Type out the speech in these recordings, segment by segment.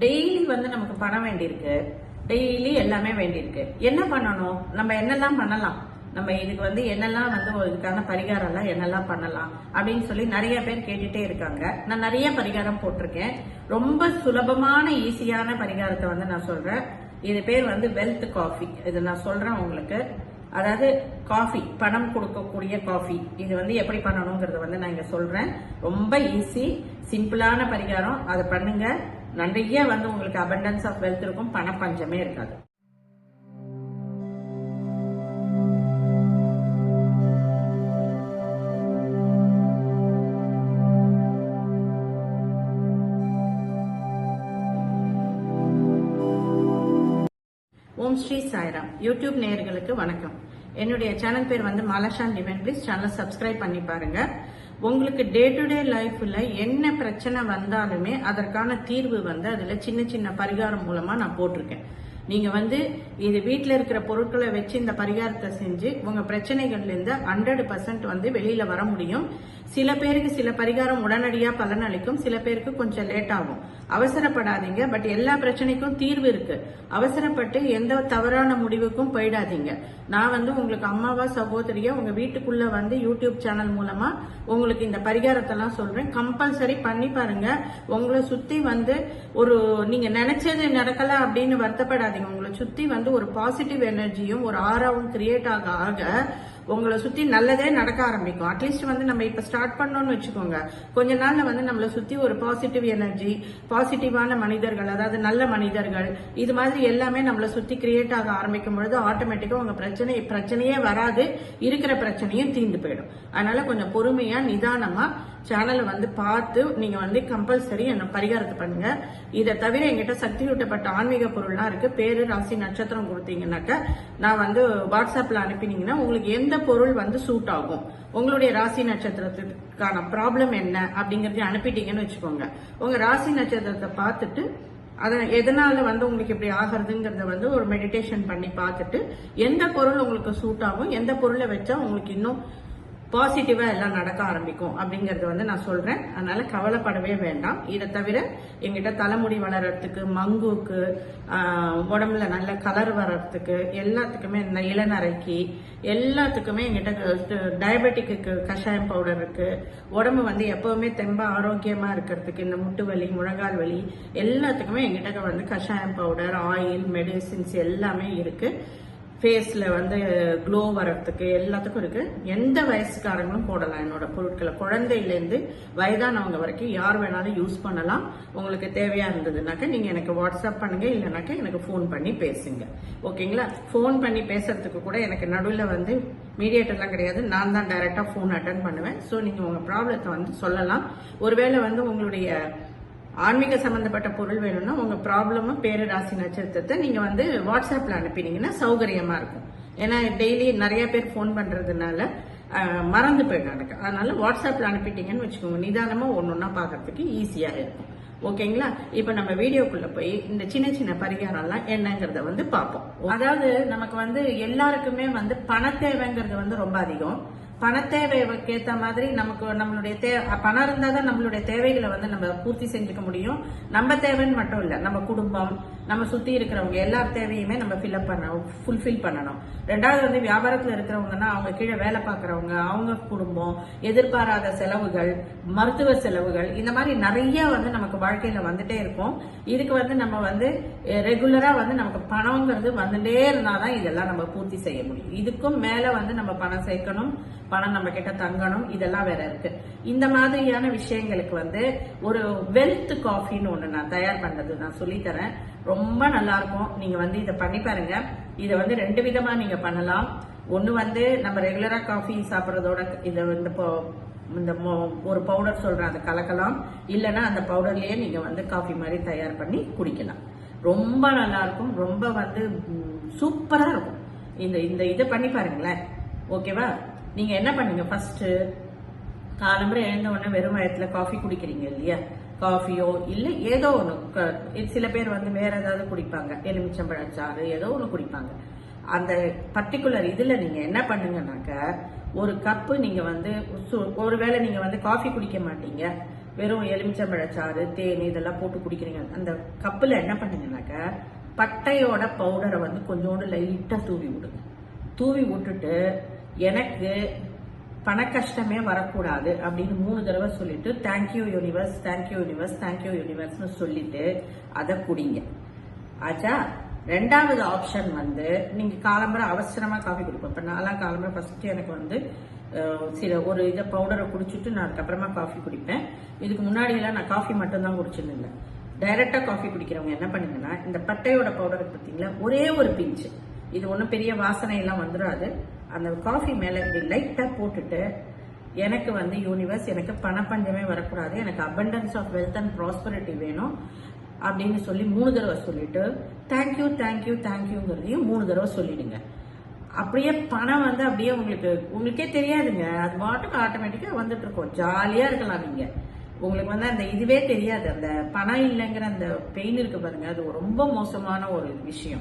Daily வந்து நமக்கு பணம் வேண்டியிருக்கு. டெய்லி எல்லாமே வேண்டியிருக்கு. என்ன பண்ணணும்? நம்ம என்னெல்லாம் பண்ணலாம்? நம்ம இதுக்கு வந்து என்னெல்லாம் வந்து இதுக்கான இதுக்கான பரிகாரம்லாம் என்னெல்லாம் பண்ணலாம்? அப்படின்னு சொல்லி நிறைய பேர் கேட்டுட்டே இருக்காங்க. நான் நிறைய பரிகாரம் போட்டிருக்கேன். ரொம்ப சுலபமான ஈஸியான பரிகாரத்தை வந்து நான் சொல்றேன். இது பேர் வந்து வெல்த் காஃபி இது நான் சொல்றேன் உங்களுக்கு. அதாவது காஃபி பணம் கொடுக்கக்கூடிய காஃபி இது வந்து எப்படி பண்ணணுங்கிறத வந்து நான் இங்க சொல்றேன். ரொம்ப ஈஸி சிம்பிளான பரிகாரம். அதை பண்ணுங்க. நிறைய வந்து உங்களுக்கு அபண்டன்ஸ் ஆஃப் வெல்த் இருக்கும் பண பஞ்சமே இருக்காது. ஓம் ஸ்ரீ சாய்ராம். யூடியூப் நேயர்களுக்கு வணக்கம். என்னுடைய சேனல் பேர் வந்து Malashan divine. Please channel subscribe பண்ணி பாருங்க. உங்களுக்கு டே டு டே லைஃப்ல என்ன பிரச்சனை வந்தாலுமே அதற்கான தீர்வு வந்து அதுல சின்ன சின்ன பரிகாரம் மூலமா நான் போட்டிருக்கேன். நீங்க வந்து இது வீட்டில் இருக்கிற பொருட்களை வச்சு இந்த பரிகாரத்தை செஞ்சு உங்க பிரச்சனைகள்ல இருந்து ஹண்ட்ரட் பர்சன்ட் வந்து வெளியில வர முடியும். சில பேருக்கு சில பரிகாரம் உடனடியா பலனளிக்கும் சில பேருக்கு கொஞ்சம் லேட் ஆகும். அவசரப்படாதீங்க பட் எல்லா பிரச்சனைக்கும் தீர்வு இருக்கு. அவசரப்பட்டு எந்த தவறான முடிவுக்கும் போயிடாதீங்க. நான் வந்து உங்களுக்கு அம்மாவா சகோதரியா உங்க வீட்டுக்குள்ள வந்து யூடியூப் சேனல் மூலமா உங்களுக்கு இந்த பரிகாரத்தெல்லாம் சொல்றேன். கம்பல்சரி பண்ணி பாருங்க. உங்களை சுத்தி வந்து ஒரு நீங்க நினைச்சது நடக்கல அப்படின்னு வருத்தப்படாதீங்க. உங்களை சுத்தி வந்து ஒரு பாசிட்டிவ் எனர்ஜியும் ஒரு ஆறாவும் கிரியேட் ஆக ஆக உங்களை சுத்தி நல்லதே நடக்க ஆரம்பிக்கும். அட்லீஸ்ட் வந்து நம்ம இப்ப ஸ்டார்ட் பண்ணோம்னு வச்சுக்கோங்க. கொஞ்ச நாள்ல வந்து நம்மளை சுத்தி ஒரு பாசிட்டிவ் எனர்ஜி பாசிட்டிவான மனிதர்கள் அதாவது நல்ல மனிதர்கள் இது மாதிரி எல்லாமே நம்மளை சுத்தி கிரியேட் ஆக ஆரம்பிக்கும் பொழுது ஆட்டோமேட்டிக்கா உங்க பிரச்சனை பிரச்சனையே வராது. இருக்கிற பிரச்சனையும் தீர்ந்து போயிடும். அதனால கொஞ்சம் பொறுமையா நிதானமா சேனலை வந்து பார்த்து நீங்க வந்து கம்பல்சரி என்ன பரிகாரத்தை பண்ணுங்க. இதை தவிர எங்கிட்ட சக்தி ஊட்டப்பட்ட ஆன்மீக பொருள்லாம் இருக்கு. பேரு ராசி நட்சத்திரம் கொடுத்தீங்கன்னாக்க நான் வந்து வாட்ஸ்அப்ல அனுப்பினீங்கன்னா உங்களுக்கு எந்த பொருள் வந்து சூட் ஆகும்? உங்களுடைய ராசி நட்சத்திரத்துக்கான ப்ராப்ளம் என்ன அப்படிங்கறத அனுப்பிட்டீங்கன்னு வச்சுக்கோங்க. உங்க ராசி நட்சத்திரத்தை பார்த்துட்டு அதை எதனால வந்து உங்களுக்கு இப்படி ஆகிறதுங்கிறத வந்து ஒரு மெடிடேஷன் பண்ணி பார்த்துட்டு எந்த பொருள் உங்களுக்கு சூட் ஆகும்? எந்த பொருளை வச்சா உங்களுக்கு இன்னும் பாசிட்டிவா எல்லாம் நடக்க ஆரம்பிக்கும் அப்படிங்கறது வந்து நான் சொல்றேன். அதனால கவலைப்படவே வேண்டாம். இதை தவிர எங்கிட்ட தலைமுடி வளர்றதுக்கு மங்குக்கு உடம்புல நல்ல கலர் வர்றதுக்கு எல்லாத்துக்குமே இந்த இளநரைக்கு எல்லாத்துக்குமே எங்கிட்ட டயபெட்டிக்கு கஷாயம் பவுடர் இருக்கு. உடம்பு வந்து எப்பவுமே தெம்ப ஆரோக்கியமா இருக்கிறதுக்கு இந்த முட்டு வலி முழங்கால் வலி எல்லாத்துக்குமே எங்கிட்ட வந்து கஷாயம் பவுடர் ஆயில் மெடிசின்ஸ் எல்லாமே இருக்கு. ஃபேஸில் வந்து க்ளோ வர்றதுக்கு எல்லாத்துக்கும் இருக்கு. எந்த வயசுக்காரங்களும் போடலாம் என்னோட பொருட்களை. குழந்தையிலேருந்து வயதானவங்க வரைக்கும் யார் வேணாலும் யூஸ் பண்ணலாம். உங்களுக்கு தேவையாக இருந்ததுனாக்கா நீங்கள் எனக்கு வாட்ஸ்அப் பண்ணுங்க இல்லைனாக்கா எனக்கு ஃபோன் பண்ணி பேசுங்க. ஓகேங்களா? ஃபோன் பண்ணி பேசுறதுக்கு கூட எனக்கு நடுவில் வந்து மீடியேட்டர்லாம் கிடையாது. நான் தான் டைரெக்டாக ஃபோன் அட்டன் பண்ணுவேன். ஸோ நீங்கள் உங்கள் ப்ராப்ளத்தை வந்து சொல்லலாம். ஒருவேளை வந்து உங்களுடைய ஆன்மீக சம்பந்தப்பட்ட பொருள் வேணும்னா உங்க ப்ராப்ளமும் பேரராசி நட்சத்திரத்தை நீங்க வந்து வாட்ஸ்அப்ல அனுப்பினீங்கன்னா சௌகரியமா இருக்கும். ஏன்னா டெய்லி நிறைய பேர் ஃபோன் பண்றதுனால மறந்து போயிடும் அதனால வாட்ஸ்அப்ல அனுப்பிட்டீங்கன்னு வச்சுக்கோங்க. நிதானமா ஒன்னொன்னா பார்க்கறதுக்கு ஈஸியா இருக்கும். ஓகேங்களா? இப்ப நம்ம வீடியோக்குள்ள போய் இந்த சின்ன சின்ன பரிகாரம்லாம் என்னங்கறத வந்து பார்ப்போம். அதாவது நமக்கு வந்து எல்லாருக்குமே வந்து பண தேவைங்கிறது வந்து ரொம்ப அதிகம். பணத்தேவைக்கு ஏத்த மாதிரி நமக்கு நம்மளுடைய தே பணம் இருந்தால் தான் நம்மளுடைய தேவைகளை வந்து நம்ம பூர்த்தி செஞ்சுக்க முடியும். நம்ம தேவைன்னு மட்டும் இல்லை நம்ம குடும்பம் நம்ம சுற்றி இருக்கிறவங்க எல்லா தேவையுமே நம்ம ஃபில்அப் பண்ண ஃபுல்ஃபில் பண்ணணும். ரெண்டாவது வந்து வியாபாரத்தில் இருக்கிறவங்கன்னா அவங்க கீழே வேலை பார்க்குறவங்க அவங்க குடும்பம் எதிர்பாராத செலவுகள் மருத்துவ செலவுகள் இந்த மாதிரி நிறைய வந்து நமக்கு வாழ்க்கையில் வந்துட்டே இருக்கும். இதுக்கு வந்து நம்ம வந்து ரெகுலராக வந்து நமக்கு பணங்கிறது வந்துட்டே இருந்தாதான் இதெல்லாம் நம்ம பூர்த்தி செய்ய முடியும். இதுக்கும் மேலே வந்து நம்ம பணம் சேர்க்கணும். பணம் நம்ம கிட்ட தங்கணும் இதெல்லாம் வேற இருக்கு. இந்த மாதிரியான விஷயங்களுக்கு வந்து ஒரு வெல்த் காஃபின்னு ஒண்ணு நான் தயார் பண்றது நான் சொல்லி தரேன். ரொம்ப நல்லா இருக்கும். நீங்க வந்து இதை பண்ணி பாருங்க. இதை வந்து ரெண்டு விதமா நீங்க பண்ணலாம். ஒன்று வந்து நம்ம ரெகுலரா காஃபி சாப்பிட்றதோட இதை வந்து இப்போ இந்த ஒரு பவுடர் சொல்றேன் அதை கலக்கலாம். இல்லைன்னா அந்த பவுடர்லயே நீங்க வந்து காஃபி மாதிரி தயார் பண்ணி குடிக்கலாம். ரொம்ப நல்லா இருக்கும். ரொம்ப வந்து சூப்பரா இருக்கும். இந்த இந்த இதை பண்ணி பாருங்களேன். ஓகேவா? நீங்க என்ன பண்ணுங்க? ஃபர்ஸ்ட் காலம்பரை எழுந்த உடனே வெறும் வயத்துல காஃபி குடிக்கிறீங்க இல்லையா? காஃபியோ இல்ல ஏதோ ஒன்று சில பேர் வந்து வேற ஏதாவது குடிப்பாங்க. எலுமிச்சம்பழச்சாறு ஏதோ ஒன்று குடிப்பாங்க. அந்த பர்டிகுலர் இதுல நீங்க என்ன பண்ணுங்கனாக்க ஒரு கப்பு நீங்க வந்து சு- ஒருவேளை நீங்க வந்து காஃபி குடிக்க மாட்டீங்க. வெறும் எலுமிச்சம்பழச்சாறு தேன் இதெல்லாம் போட்டு குடிக்கிறீங்க. அந்த கப்பில் என்ன பண்ணுங்கனாக்க பட்டையோட பவுடரை வந்து கொஞ்சோண்டு லைட்டாக தூவி விடுங்க. தூவி விட்டுட்டு எனக்கு பண கஷ்டமே வரக்கூடாது அப்படின்னு மூணு தடவை சொல்லிட்டு thank you universe thank you universe thank you யூனிவர்ஸ்னு சொல்லிட்டு அதை குடிங்க. ஆச்சா? ரெண்டாவது ஆப்ஷன் வந்து நீங்க காலம்பரை அவசரமா காஃபி குடிப்போம். இப்ப நாலாம் காலம்பரை ஃபர்ஸ்ட் எனக்கு வந்து சில ஒரு இதை பவுடரை குடிச்சிட்டு நான் அதுக்கப்புறமா காஃபி குடிப்பேன். இதுக்கு முன்னாடி எல்லாம் நான் காஃபி மட்டும்தான் குடிச்சிருந்தேன். டைரக்டா காஃபி குடிக்கிறவங்க என்ன பண்ணுங்கன்னா இந்த பட்டையோட பவுடர் பார்த்தீங்களா ஒரே ஒரு பிஞ்சு இது ஒன்றும் பெரிய வாசனை எல்லாம் வந்துடாது அந்த காஃபி மேலே இப்படி லைட்டாக போட்டுட்டு எனக்கு வந்து யூனிவர்ஸ் எனக்கு பணப்பஞ்சமே வரக்கூடாது. எனக்கு abundance of wealth and prosperity வேணும் அப்படின்னு சொல்லி மூணு தடவை சொல்லிட்டு தேங்க்யூ தேங்க்யூ தேங்க்யூங்கிறதையும் மூணு தடவை சொல்லிடுங்க. அப்படியே பணம் வந்து அப்படியே உங்களுக்கு உங்களுக்கே தெரியாதுங்க. அது பாட்டுக்கு ஆட்டோமேட்டிக்காக வந்துட்டு இருக்கும். ஜாலியாக இருக்கலாம் நீங்கள் உங்களுக்கு வந்து அந்த இதுவே தெரியாது. அந்த பணம் இல்லைங்கிற அந்த பெயின் இருக்கு பாருங்க. அது ரொம்ப மோசமான ஒரு விஷயம்.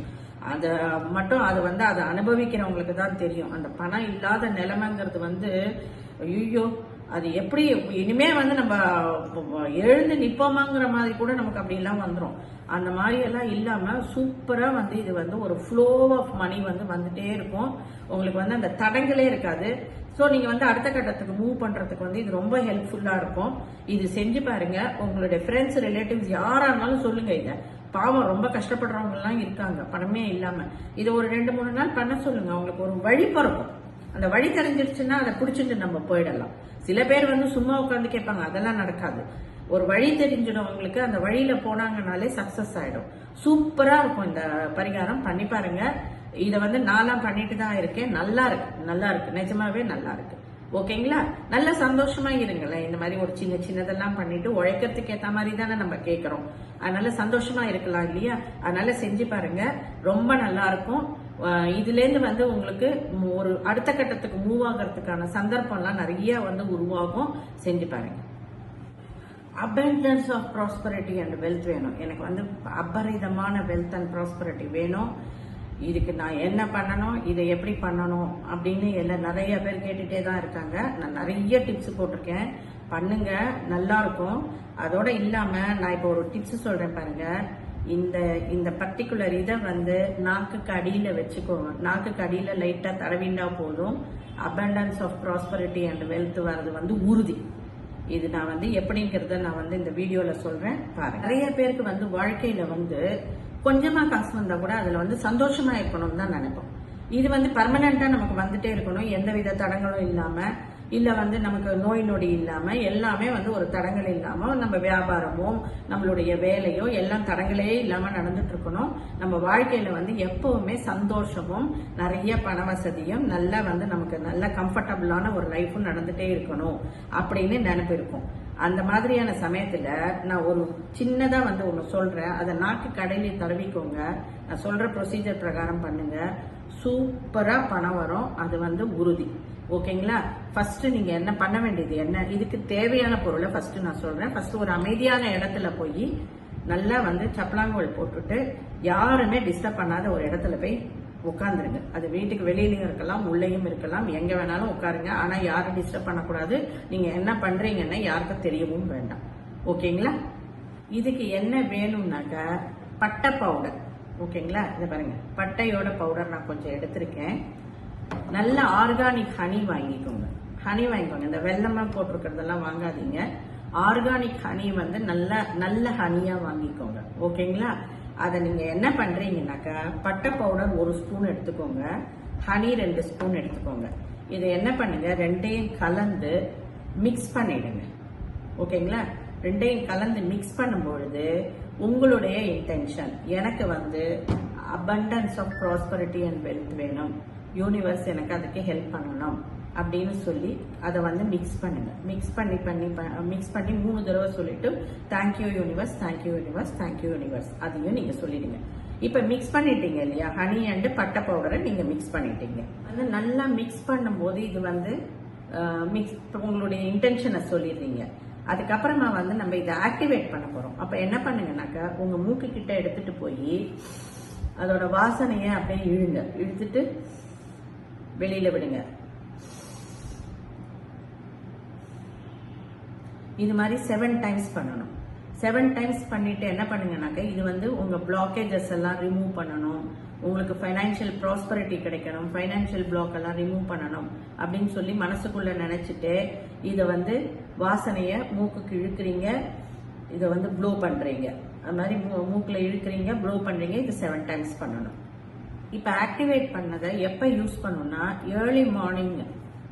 அதை மட்டும் அது வந்து அதை அனுபவிக்கிறவங்களுக்கு தான் தெரியும். அந்த பணம் இல்லாத நிலைமைங்கிறது வந்து ஐயோ அது எப்படி இனிமே வந்து நம்ம எழுந்து நிற்போமாங்கிற மாதிரி கூட நமக்கு அப்படிலாம் வந்துடும் அந்த மாதிரியெல்லாம் இல்லாமல் சூப்பராக வந்து இது வந்து ஒரு ஃப்ளோ ஆஃப் மணி வந்து வந்துட்டே இருக்கும். உங்களுக்கு வந்து அந்த தடங்களே இருக்காது. ஸோ நீங்கள் வந்து அடுத்த கட்டத்துக்கு மூவ் பண்ணுறதுக்கு வந்து இது ரொம்ப ஹெல்ப்ஃபுல்லாக இருக்கும். இது செஞ்சு பாருங்க. உங்களுடைய ஃப்ரெண்ட்ஸ் ரிலேட்டிவ்ஸ் யாராக இருந்தாலும் சொல்லுங்கள் இதை. பாவம் ரொம்ப கஷ்டப்படுறவங்க எல்லாம் இருக்காங்க பணமே இல்லாம. இதை ஒரு ரெண்டு மூணு நாள் பண்ண சொல்லுங்க. அவங்களுக்கு ஒரு வழி பிறக்கும். அந்த வழி தெரிஞ்சிருச்சுன்னா அதை பிடிச்சிட்டு நம்ம போயிடலாம். சில பேர் வந்து சும்மா உட்காந்து கேட்பாங்க அதெல்லாம் நடக்காது. ஒரு வழி தெரிஞ்சிடும் அவங்களுக்கு அந்த வழியில போனாங்கனாலே சக்சஸ் ஆயிடும். சூப்பரா இருக்கும் இந்த பரிகாரம். பண்ணி பாருங்க. இதை வந்து நான்லாம் பண்ணிட்டு தான் இருக்கேன். நல்லா இருக்கு. நல்லா இருக்கு. நிஜமாவே நல்லா இருக்கு. ஓகேங்களா? நல்ல சந்தோஷமா இருங்களேன். இந்த மாதிரி ஒரு சின்ன சின்னதெல்லாம் பண்ணிட்டு உழைக்கிறதுக்கு ஏத்த மாதிரி தானே நம்ம கேட்கறோம் அதனால சந்தோஷமா இருக்கலாம் இல்லையா? அதனால செஞ்சு பாருங்க. ரொம்ப நல்லா இருக்கும். இதுலேருந்து இதுல இருந்து வந்து உங்களுக்கு ஒரு அடுத்த கட்டத்துக்கு மூவ் ஆகிறதுக்கான சந்தர்ப்பம்லாம் நிறைய வந்து உருவாகும். செஞ்சு பாருங்க. Abundance of prosperity and wealth வேணும். எனக்கு வந்து அபரிதமான வெல்த் அண்ட் ப்ராஸ்பரிட்டி வேணும். இதுக்கு நான் என்ன பண்ணணும் இதை எப்படி பண்ணணும் அப்படின்னு எல்லாம் நிறைய பேர் கேட்டுகிட்டே தான் இருக்காங்க. நான் நிறைய டிப்ஸ் போட்டிருக்கேன். பண்ணுங்க நல்லா இருக்கும். அதோட இல்லாமல் நான் இப்போ ஒரு டிப்ஸ் சொல்கிறேன் பாருங்க. இந்த இந்த பர்டிகுலர் இதை வந்து நாக்குக்கு அடியில் வச்சுக்கோங்க நாக்குக்கு அடியில் லைட்டாக தடவிண்டா போதும். Abundance of prosperity and wealth வர்றது வந்து உறுதி. இது நான் வந்து எப்படிங்கிறத நான் வந்து இந்த வீடியோவில் சொல்கிறேன் பாருங்க. நிறைய பேருக்கு வந்து வாழ்க்கையில் வந்து கொஞ்சமாக காசு வந்தால் கூட அதில் வந்து சந்தோஷமாக இருக்கணும்னு தான் நினைப்போம். இது வந்து பர்மனெண்ட்டாக நமக்கு வந்துட்டே இருக்கணும். எந்த வித தடங்களும் இல்லாமல் இல்லை வந்து நமக்கு நோய் நொடி இல்லாமல் எல்லாமே வந்து ஒரு தடங்கள் இல்லாமல் நம்ம வியாபாரமோ நம்மளுடைய வேலையோ எல்லாம் தடங்களே இல்லாமல் நடந்துட்டு இருக்கணும். நம்ம வாழ்க்கையில் வந்து எப்பவுமே சந்தோஷமும் நிறைய பண வசதியும் நல்லா வந்து நமக்கு நல்ல கம்ஃபர்டபுளான ஒரு லைஃபும் நடந்துகிட்டே இருக்கணும் அப்படின்னு நினைப்பு இருக்கும். அந்த மாதிரியான சமயத்துல நான் ஒரு சின்னதா வந்து ஒன்று சொல்றேன். அதை நாட்டு கடையில தடவிக்கோங்க. நான் சொல்ற ப்ரொசீஜர் பிரகாரம் பண்ணுங்க. சூப்பரா பணம் வரும். அது வந்து உறுதி. ஓகேங்களா? ஃபர்ஸ்ட் நீங்க என்ன பண்ண வேண்டியது என்ன? இதுக்கு தேவையான பொருளை ஃபர்ஸ்ட் நான் சொல்றேன். ஃபர்ஸ்ட் ஒரு அமைதியான இடத்துல போய் நல்லா வந்து சப்பலாங்கோல் போட்டுட்டு யாருமே டிஸ்டர்ப் பண்ணாத ஒரு இடத்துல போய் உட்காந்துருங்க அது வீட்டுக்கு வெளியிலையும் இருக்கலாம் உள்ளேயும் இருக்கலாம். எங்க வேணாலும் உட்காருங்க. ஆனா யாரும் டிஸ்டர்ப் பண்ணக்கூடாது. நீங்க என்ன பண்றீங்கன்னு யாருக்கும் தெரியவும் வேண்டாம். ஓகேங்களா? இதுக்கு என்ன வேணும்னாக்கா பட்டை பவுடர் ஓகேங்களா? இதை பாருங்க. பட்டையோட பவுடர் நான் கொஞ்சம் எடுத்திருக்கேன். நல்ல ஆர்கானிக் ஹனி வாங்கிக்கோங்க. ஹனி வாங்கிக்கோங்க. இந்த வெள்ளமாக போட்டிருக்கிறதெல்லாம் வாங்காதீங்க. ஆர்கானிக் ஹனி வந்து நல்ல நல்ல ஹனியா வாங்கிக்கோங்க. ஓகேங்களா? அதை நீங்கள் என்ன பண்ணுறீங்கனாக்கா பட்டை பவுடர் ஒரு ஸ்பூன் எடுத்துக்கோங்க. ஹனி ரெண்டு ஸ்பூன் எடுத்துக்கோங்க. இதை என்ன பண்ணுங்க ரெண்டையும் கலந்து மிக்ஸ் பண்ணிடுங்க. ஓகேங்களா? ரெண்டையும் கலந்து மிக்ஸ் பண்ணும்பொழுது உங்களுடைய இன்டென்ஷன் எனக்கு வந்து abundance of prosperity and wealth வேணும். யூனிவர்ஸ் எனக்கு அதுக்கு ஹெல்ப் பண்ணணும் அப்படின்னு சொல்லி அதை வந்து மிக்ஸ் பண்ணுங்க. மிக்ஸ் பண்ணி பண்ணி மிக்ஸ் பண்ணி மூணு தடவை சொல்லிட்டு thank you universe thank you universe thank you universe அதையும் நீங்க சொல்லிடுங்க. இப்ப மிக்ஸ் பண்ணிட்டீங்க இல்லையா? ஹனி அண்ட் பட்டை பவுடரை நீங்க மிக்ஸ் பண்ணிட்டீங்க. வந்து நல்லா மிக்ஸ் பண்ணும்போது இது வந்து மிக்ஸ் உங்களுடைய இன்டென்ஷனை சொல்லிடுறீங்க. அதுக்கப்புறமா வந்து நம்ம இதை ஆக்டிவேட் பண்ண போறோம். அப்ப என்ன பண்ணுங்கனாக்கா உங்க மூக்கு கிட்ட எடுத்துட்டு போய் அதோட வாசனையை அப்படியே இழுங்க. இழுத்துட்டு வெளியில விடுங்க. இது மாதிரி செவன் டைம்ஸ் பண்ணணும். செவன் டைம்ஸ் பண்ணிட்டு என்ன பண்ணுங்கனாக்க இது வந்து உங்க பிளாக்கேஜஸ் எல்லாம் ரிமூவ் பண்ணணும். உங்களுக்கு ஃபைனான்சியல் ப்ராஸ்பரிட்டி கிடைக்கணும். ஃபைனான்சியல் பிளாக் எல்லாம் ரிமூவ் பண்ணணும் அப்படின்னு சொல்லி மனசுக்குள்ள நினைச்சிட்டு இதை வந்து வாசனைய மூக்குக்கு இழுக்கிறீங்க. இதை வந்து ப்ளோ பண்றீங்க. அது மாதிரி மூ- இழுக்கிறீங்க ப்ளோ பண்றீங்க. இது செவன் டைம்ஸ் பண்ணணும். இப்போ ஆக்டிவேட் பண்ணதை எப்போ யூஸ் பண்ணணும்னா ஏர்லி மார்னிங்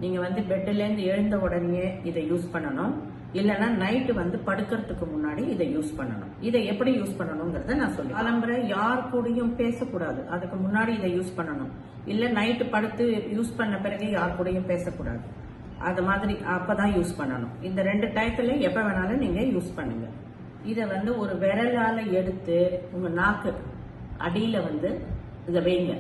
நீங்கள் வந்து பெட்டிலேருந்து எழுந்த உடனே இதை யூஸ் பண்ணணும். இல்லைன்னா நைட்டு வந்து படுக்கிறதுக்கு முன்னாடி இதை யூஸ் பண்ணணும். இதை எப்படி யூஸ் பண்ணணுங்கிறத நான் சொல்லுவேன் காலம்பரை யார் கூடயும் பேசக்கூடாது. அதுக்கு முன்னாடி இதை யூஸ் பண்ணணும். இல்லை நைட்டு படுத்து யூஸ் பண்ண பிறகு யார் கூடயும் பேசக்கூடாது. அது மாதிரி அப்பதான் யூஸ் பண்ணணும். இந்த ரெண்டு டயத்துல எப்போ வேணாலும் நீங்கள் யூஸ் பண்ணுங்க. இதை வந்து ஒரு விரலால் எடுத்து உங்கள் நாக்கு அடியில் வந்து இதை வைங்க.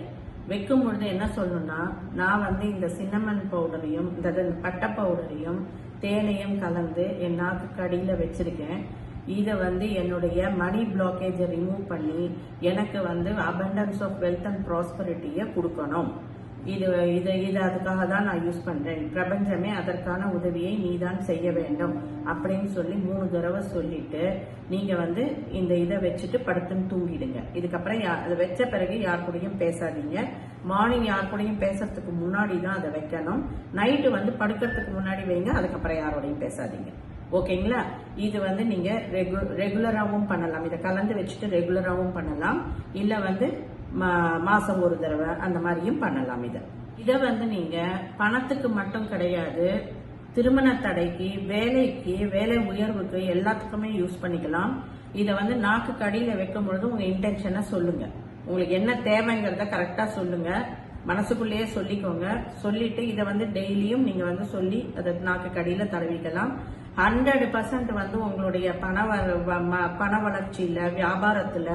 வைக்கும் பொழுது என்ன சொல்லணும்னா நான் வந்து இந்த சின்னமன் பவுடரையும் இந்த பட்டை பவுடரையும் தேனையும் கலந்து என் நாக்குக்கு அடியில் வச்சிருக்கேன். இதை வந்து என்னுடைய மணி பிளாக்கேஜை ரிமூவ் பண்ணி எனக்கு வந்து அபண்டன்ஸ் ஆஃப் வெல்த் அண்ட் ப்ராஸ்பரிட்டியை கொடுக்கணும். இது இது இது அதுக்காக தான் நான் யூஸ் பண்றேன். பிரபஞ்சமே அதற்கான உதவியை நீதான் செய்ய வேண்டும். அப்படின்னு சொல்லி மூணு தடவை சொல்லிட்டு நீங்க வந்து இந்த இதை வச்சுட்டு படுத்துன்னு தூங்கிடுங்க. இதுக்கப்புறம் யா- அதை வச்ச பிறகு யார் கூடயும் பேசாதீங்க. மார்னிங் யார் கூடயும் பேசுறதுக்கு முன்னாடி தான் அதை வைக்கணும். நைட்டு வந்து படுக்கிறதுக்கு முன்னாடி வைங்க அதுக்கப்புறம் யாரோடையும் பேசாதீங்க. ஓகேங்களா? இது வந்து நீங்க ரெகுலராகவும் பண்ணலாம். இதை கலந்து வச்சுட்டு ரெகுலராகவும் பண்ணலாம். இல்லை வந்து மா- ஒரு தடவை அந்த மாதிரியும் பண்ணலாம் இதை. இதை வந்து நீங்கள் பணத்துக்கு மட்டும் கிடையாது திருமண தடைக்கு வேலைக்கு வேலை உயர்வுக்கு எல்லாத்துக்குமே யூஸ் பண்ணிக்கலாம். இதை வந்து நாக்கு கடியில் வைக்கும் பொழுது உங்கள் இன்டென்ஷனை சொல்லுங்கள் உங்களுக்கு என்ன தேவைங்கிறத கரெக்டாக சொல்லுங்கள் மனசுக்குள்ளேயே சொல்லிக்கோங்க. சொல்லிட்டு இதை வந்து டெய்லியும் நீங்கள் வந்து சொல்லி அதை நாக்கு கடியில் தடவிக்கலாம். ஹண்ட்ரட் பர்சன்ட் வந்து உங்களுடைய பண வ- ம- பண வளர்ச்சியில வியாபாரத்துல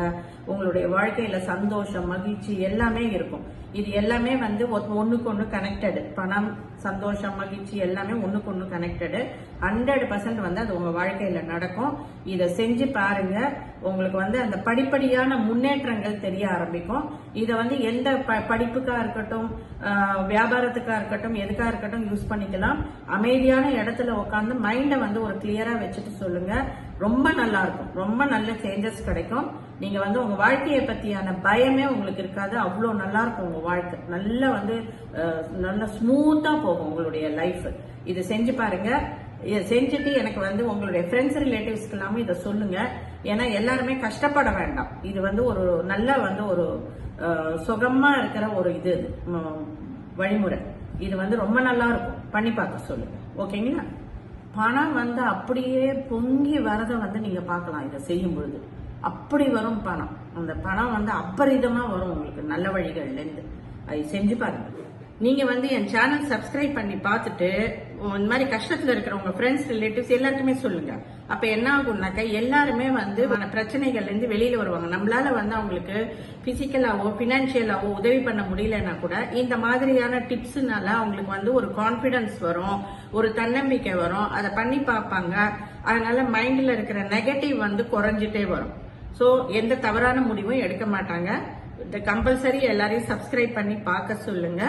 உங்களுடைய வாழ்க்கையில சந்தோஷம் மகிழ்ச்சி எல்லாமே இருக்கும். இது எல்லாமே வந்து ஒ- ஒண்ணுக்கு ஒண்ணு கனெக்டடு பணம் சந்தோஷம் மகிழ்ச்சி எல்லாமே ஒண்ணுக்கு ஒண்ணு கனெக்டடு ஹண்ட்ரட் பர்சன்ட் வந்து அது உங்க வாழ்க்கையில நடக்கும். இதை செஞ்சு பாருங்க. உங்களுக்கு வந்து அந்த படிப்படியான முன்னேற்றங்கள் தெரிய ஆரம்பிக்கும். இதை வந்து எந்த ப- படிப்புக்கா இருக்கட்டும் வியாபாரத்துக்காக வியாபாரத்துக்கா இருக்கட்டும் எதுக்கா இருக்கட்டும் யூஸ் பண்ணிக்கலாம். அமைதியான இடத்துல உட்காந்து மைண்டை வந்து ஒரு கிளியரா வச்சுட்டு சொல்லுங்க. ரொம்ப நல்லா இருக்கும் ரொம்ப நல்ல சேஞ்சஸ் கிடைக்கும். நீங்க வந்து உங்க வாழ்க்கையை பத்தியான பயமே உங்களுக்கு இருக்காது. அவ்வளோ நல்லா இருக்கும் உங்க வாழ்க்கை. நல்லா வந்து நல்லா ஸ்மூத்தா போகும் உங்களுடைய லைஃப் இது செஞ்சு பாருங்க. இதை செஞ்சுட்டு எனக்கு வந்து உங்களுடைய ஃப்ரெண்ட்ஸ் ரிலேட்டிவ்ஸ்க்கு எல்லாமே இதை சொல்லுங்க. ஏன்னா எல்லாருமே கஷ்டப்பட வேண்டாம். இது வந்து ஒரு நல்ல வந்து ஒரு சுகமா இருக்கிற ஒரு இது வழிமுறை. இது வந்து ரொம்ப நல்லா இருக்கும் பண்ணி பார்க்க சொல்லுங்க. ஓகேங்களா? பணம் வந்து அப்படியே பொங்கி வரதை வந்து நீங்க பார்க்கலாம் இதை செய்யும் பொழுது அப்படி வரும் பணம். அந்த பணம் வந்து அப்பரிதமாக வரும் உங்களுக்கு நல்ல வழிகள்ல இருந்து அதை செஞ்சு பாருங்க. நீங்க வந்து என் சேனல் சப்ஸ்கிரைப் பண்ணி பார்த்துட்டு இந்த மாதிரி கஷ்டத்துல இருக்கிற உங்க ஃப்ரெண்ட்ஸ் ரிலேட்டிவ்ஸ் எல்லாருக்குமே சொல்லுங்க. அப்ப என்ன ஆகும்னாக்கா எல்லாருமே வந்து மன பிரச்சனைகள்ல இருந்து வெளியில வருவாங்க. நம்மளால வந்து அவங்களுக்கு பிசிக்கலாவோ பினான்சியலாவோ உதவி பண்ண முடியலன்னா கூட இந்த மாதிரியான டிப்ஸ்னால அவங்களுக்கு வந்து ஒரு கான்பிடன்ஸ் வரும். ஒரு தன்னம்பிக்கை வரும் அதை பண்ணி பார்ப்பாங்க. அதனால மைண்ட்ல இருக்கிற நெகட்டிவ் வந்து குறைஞ்சிட்டே வரும். ஸோ எந்த தவறான முடிவும் எடுக்க மாட்டாங்க. கம்பல்சரி எல்லாரையும் சப்ஸ்கிரைப் பண்ணி பார்க்க சொல்லுங்க.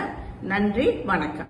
நன்றி வணக்கம்.